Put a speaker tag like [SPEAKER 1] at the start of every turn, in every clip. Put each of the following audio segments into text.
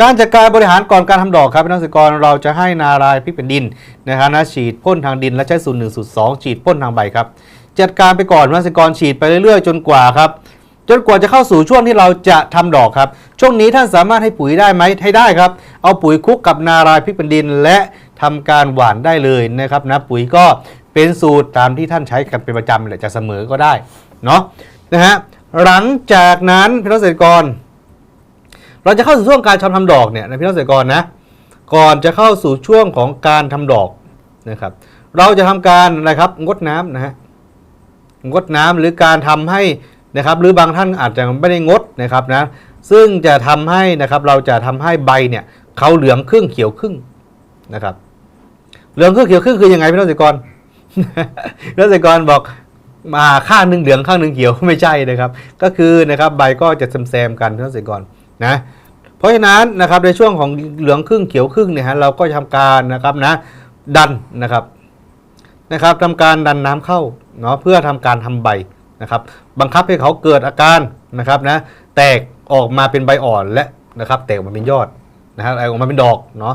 [SPEAKER 1] การจัดการบริหารก่อนการทำดอกครับพี่น้องเกษตรกรเราจะให้นารายพริกเป็นดินนะครับนะฉีดพ่นทางดินและใช้สูตรหนึ่งสูตรสองฉีดพ่นทางใบครับ จัดการไปก่อนพี่น้องเกษตรกรฉีดไปเรื่อยๆ จนกว่าครับจนกว่าจะเข้าสู่ช่วงที่เราจะทำดอกครับ ช่วงนี้ท่านสามารถให้ปุ๋ยได้ไหมให้ได้ครับ เอาปุ๋ยคุกกับนารายพริกเป็นดิน และทำการหว่านได้เลยนะครับนะปุ๋ยก็เป็นสูตรตามที่ท่านใช้กันเป็นประจำแหละจะเสมอก็ได้เนาะนะฮะหลังจากนั้นพี่น้องเกษตรกร เราจะเข้าสู่ช่วงการทำดอกเนี่ยนะพี่น้องเกษตรกรนะก่อนจะเข้าสู่ช่วงของการทำดอกนะครับ เราจะทำการนะครับงดน้ำนะฮะงดน้ำหรือการทำให้นะครับหรือบางท่านอาจจะไม่ได้งดนะครับนะซึ่งจะทำให้นะครับเราจะทำให้ใบเนี่ยเขาเหลืองครึ่งเขียวครึ่งนะครับ เหลืองครึ่งเขียวครึ่งคือยังไงพี่น้องเกษตรกรพี่น้องเกษตรกรบอกมาข้างหนึ่งเหลืองข้างหนึ่งเขียวไม่ใช่นะครับ ก็คือนะครับใบก็จะแซมๆกันพี่น้องเกษตรกร นะเพราะฉะนั้นนะครับในช่วงของเหลืองครึ่งเขียวครึ่งเนี่ยฮะเราก็จะทำการนะครับนะดันนะครับนะครับทำการดันน้ำเข้าเนาะเพื่อทำการทำใบนะครับ บังคับให้เขาเกิดอาการนะครับนะแตกออกมาเป็นใบอ่อนและนะครับ แตกออกมาเป็นยอดนะครับแตกออกมาเป็นดอกเนาะ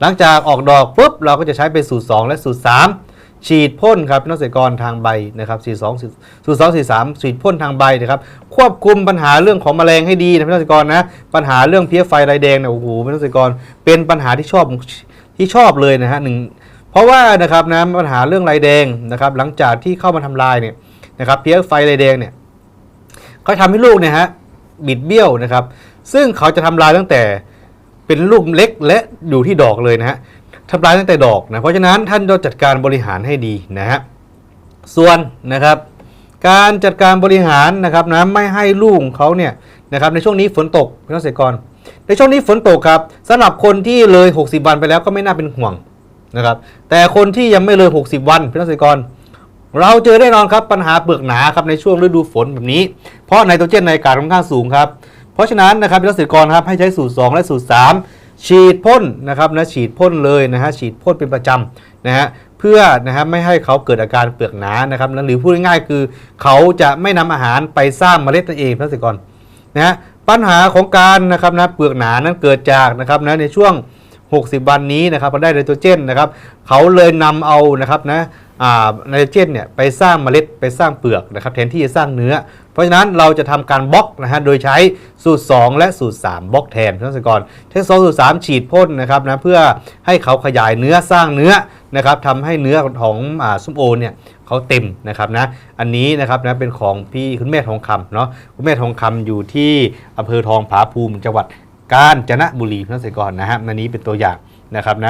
[SPEAKER 1] หลังจากออกดอกปุ๊บเราก็จะใช้เป็นสูตร 2 และสูตร 3 ฉีดพ่นครับพี่น้องเกษตรกรทางใบนะครับ42สูตร2 4 3ฉีดพ่นทางใบนะครับควบคุมปัญหาเรื่องของแมลงให้ดีนะพี่น้องเกษตรกรนะปัญหาเรื่องเพี้ยไฟลายแดงเนี่ยโอ้โหพี่น้องเกษตรกรเป็นปัญหาที่ชอบที่ชอบเลยนะฮะหนึ่งเพราะว่านะครับนะปัญหาเรื่องลายแดงนะครับหลังจากที่เข้ามาทำลายเนี่ยนะครับเพี้ยไฟลายแดงเนี่ยเขาทำให้ลูกเนี่ยฮะบิดเบี้ยวนะครับซึ่งเขาจะทำลายตั้งแต่เป็นลูกเล็กและอยู่ที่ดอกเลยนะฮะ ทำลายตั้งแต่ดอกนะเพราะฉะนั้นท่านต้องจัดการบริหารให้ดีนะฮะส่วนนะครับ การจัดการบริหารนะครับนะไม่ให้ลูกของเขาเนี่ยนะครับในช่วงนี้ฝนตกพี่น้องเกษตรกร ในช่วงนี้ฝนตกครับสำหรับคนที่เลย 60 วันไปแล้วก็ไม่น่าเป็นห่วงนะครับ แต่คนที่ยังไม่เลย 60 วันพี่น้องเกษตรกร เราเจอแน่นอนครับปัญหาเปลือกหนาครับในช่วงฤดูฝนแบบนี้ เพราะไนโตรเจนในอากาศค่อนข้างสูงครับเพราะฉะนั้นนะครับพี่เกษตรกรครับให้ใช้สูตร 2 และสูตร 3 ฉีดพ่นนะครับนะฉีดพ่นเลยนะฮะฉีดพ่นเป็นประจำนะฮะเพื่อนะฮะไม่ให้เขาเกิดอาการเปลือกหนานะครับหรือพูดง่ายๆคือ เขาจะไม่นำอาหารไปสร้างเมล็ดนั่นเองพี่เกษตรกรนะฮะปัญหาของการนะครับนะเปลือกหนานั้นเกิดจากนะครับนะในช่วง 60 วันนี้นะครับเราได้ไนโตรเจนนะครับเขาเลยนำเอานะครับนะ ไนโตรเจนเนี่ยไปสร้างเมล็ดไปสร้างเปลือกนะครับแทนที่จะสร้างเนื้อ เพราะฉะนั้นเราจะทำการบล็อกนะฮะโดยใช้สูตร 2 และสูตร 3บล็อกแทนท่านสกรใช้2สูตร 3 ฉีดพ่นนะครับนะเพื่อให้เขาขยายเนื้อสร้างเนื้อนะครับทำให้เนื้อของอ่าส้มโอเนี่ยเขาเต็มนะครับนะอันนี้นะครับนะเป็นของพี่คุณแม่ทองคำเนาะคุณแม่ทองคำอยู่ที่อำเภอทองผาภูมิจังหวัดกาญจนบุรีท่านสกรนะฮะอันนี้เป็นตัวอย่างนะครับนะ